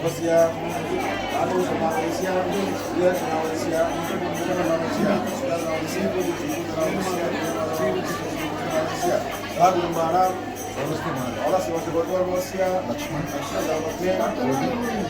Malaysia, lalu sama Malaysia, dia sama Malaysia, kita sama Malaysia, sudah sama Malaysia, itu di sini sama Malaysia, Malaysia, lalu ke mana? Allah swt berbuat Malaysia, Lakshman, Lakshman, Lakshman,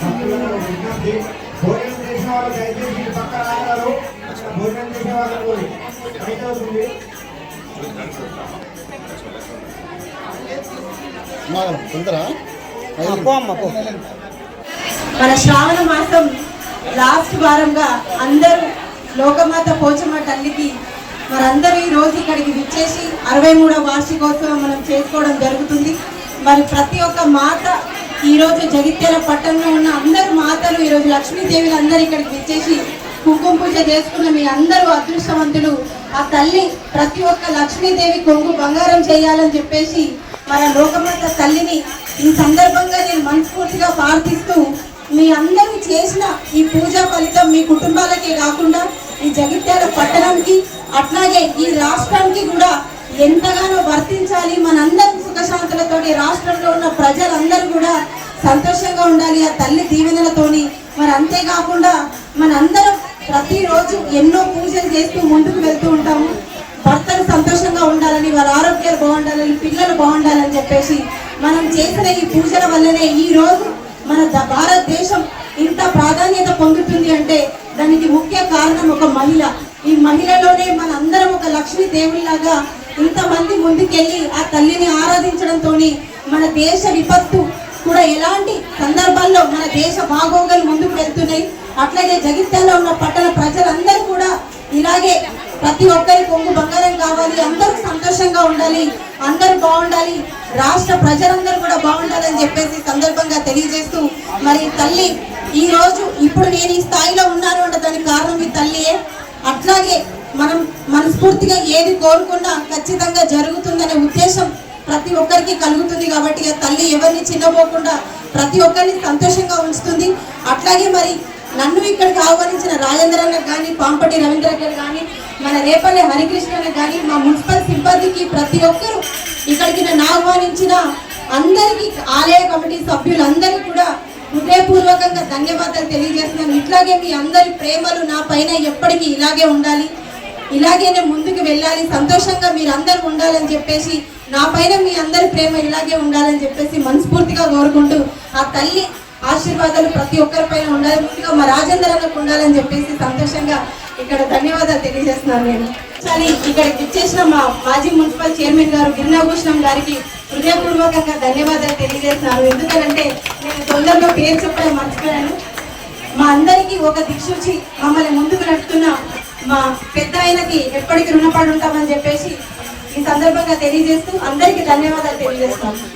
సభ్యులను విజ్ఞప్తి భోజనం చేసిన వాళ్ళు దయచేసి ఇటు పక్కన ఆగారు భోజనం చేసిన వాళ్ళకు అయితే అవుతుంది మన శ్రావణ మాసం లాస్ట్ వారంగా అందరూ లోకమాత పోచమ్మ తల్లికి మరందరూ ఈ రోజు ఇక్కడికి విచ్చేసి అరవై మూడవ వార్షికోత్సవం మనం చేసుకోవడం జరుగుతుంది. మరి ప్రతి ఒక్క మాత ఈరోజు జగిత్యాల పట్టణంలో ఉన్న అందరు మాతలు ఈరోజు లక్ష్మీదేవిలు అందరు ఇక్కడికి విచ్చేసి కుంకుమ పూజ చేసుకున్న మీ అందరూ అదృష్టవంతులు. ఆ తల్లి ప్రతి ఒక్క లక్ష్మీదేవి కొంగు బంగారం చేయాలని చెప్పేసి మన లోకమాత తల్లిని ఈ సందర్భంగా నేను మనస్ఫూర్తిగా ప్రార్థిస్తూ మీ అందరూ చేసిన ఈ పూజా ఫలితం మీ కుటుంబాలకే కాకుండా ఈ జగిత్యాల పట్టణంకి అట్లాగే ఈ రాష్ట్రానికి కూడా ఎంతగానో వర్తించాలి. మనందరం సుఖశాంతులతోటి రాష్ట్రంలో ఉన్న ప్రజలు సంతోషంగా ఉండాలి ఆ తల్లి దీవెనలతోని. మరి అంతేకాకుండా మనందరం ప్రతిరోజు ఎన్నో పూజలు చేస్తూ ముందుకు వెళ్తూ ఉంటాము. భర్తలు సంతోషంగా ఉండాలని వాళ్ళ ఆరోగ్యాలు బాగుండాలని పిల్లలు బాగుండాలని చెప్పేసి మనం చేసిన ఈ పూజల వల్లనే ఈ రోజు మన భారతదేశం ఇంత ప్రాధాన్యత పొందుతుంది అంటే దానికి ముఖ్య కారణం ఒక మహిళ. ఈ మహిళలోనే మన అందరం ఒక లక్ష్మీ దేవుళ్ళలాగా ఇంతమంది ముందుకెళ్ళి ఆ తల్లిని ఆరాధించడంతో మన దేశ విపత్తు కూడా ఎలాంటి సందర్భాల్లో మన దేశ బాగోగులు ముందుకు వెళ్తున్నాయి. అట్లాగే జగిత్యాల ఉన్న పట్టణ ప్రజలందరూ కూడా ఇలాగే ప్రతి ఒక్కరి కొంగు బంగారం కావాలి అందరూ సంతోషంగా ఉండాలి అందరూ బాగుండాలి రాష్ట్ర ప్రజలందరూ కూడా బాగుండాలని చెప్పేసి సందర్భంగా తెలియజేస్తూ మరి తల్లి ఈ రోజు ఇప్పుడు నేను ఈ స్థాయిలో ఉన్నాను అంటే దానికి కారణం ఈ తల్లియే అట్లాగే మనం మనస్ఫూర్తిగా ఏది కోరుకున్నా ఖచ్చితంగా జరుగుతుందనే ఉద్దేశం ప్రతి ఒక్కరికి కలుగుతుంది కాబట్టి తల్లి ఎవరిని చిన్నపోకుండా ప్రతి ఒక్కరిని సంతోషంగా ఉంచుతుంది. అట్లాగే మరి నన్ను ఇక్కడికి ఆహ్వానించిన రాజేంద్ర అన్నకు కానీ పాంపటి రవీంద్ర గారు కానీ మన రేపల్లి హరికృష్ణ కానీ మా మున్సిపల్ సిబ్బందికి ప్రతి ఒక్కరూ ఇక్కడికి నన్ను ఆహ్వానించిన అందరికీ ఆలయ కమిటీ సభ్యులందరికీ కూడా హృదయపూర్వకంగా ధన్యవాదాలు తెలియజేస్తున్నాను. ఇట్లాగే మీ అందరి ప్రేమలు నా పైన ఎప్పటికీ ఇలాగే ఉండాలి. ఇలాగేనే ముందుకు వెళ్ళాలి సంతోషంగా మీరు అందరూ ఉండాలని చెప్పేసి నా పైన మీ అందరి ప్రేమ ఇలాగే ఉండాలని చెప్పేసి మనస్ఫూర్తిగా కోరుకుంటూ ఆ తల్లి ఆశీర్వాదాలు ప్రతి ఒక్కరి పైన ఉండాలి ముందుగా మా రాజేంద్ర అన్నకు ఉండాలని చెప్పేసి సంతోషంగా ఇక్కడ ధన్యవాదాలు తెలియజేస్తున్నాను నేను. సరే ఇక్కడికి ఇచ్చేసిన మా మాజీ మున్సిపల్ చైర్మన్ గారు గిరినాభూషణం గారికి హృదయపూర్వకంగా ధన్యవాదాలు తెలియజేస్తున్నాను ఎందుకంటే నేను తొందరలో పేరు చెప్పడం మర్చిపోయాను. మా అందరికీ ఒక దిక్సూచి మమ్మల్ని ముందుకు నడుపుతున్న మా పెద్ద ఆయనకి ఎప్పటికీ రుణపడి ఉంటామని చెప్పేసి ఈ సందర్భంగా తెలియజేస్తూ అందరికీ ధన్యవాదాలు తెలియజేస్తాను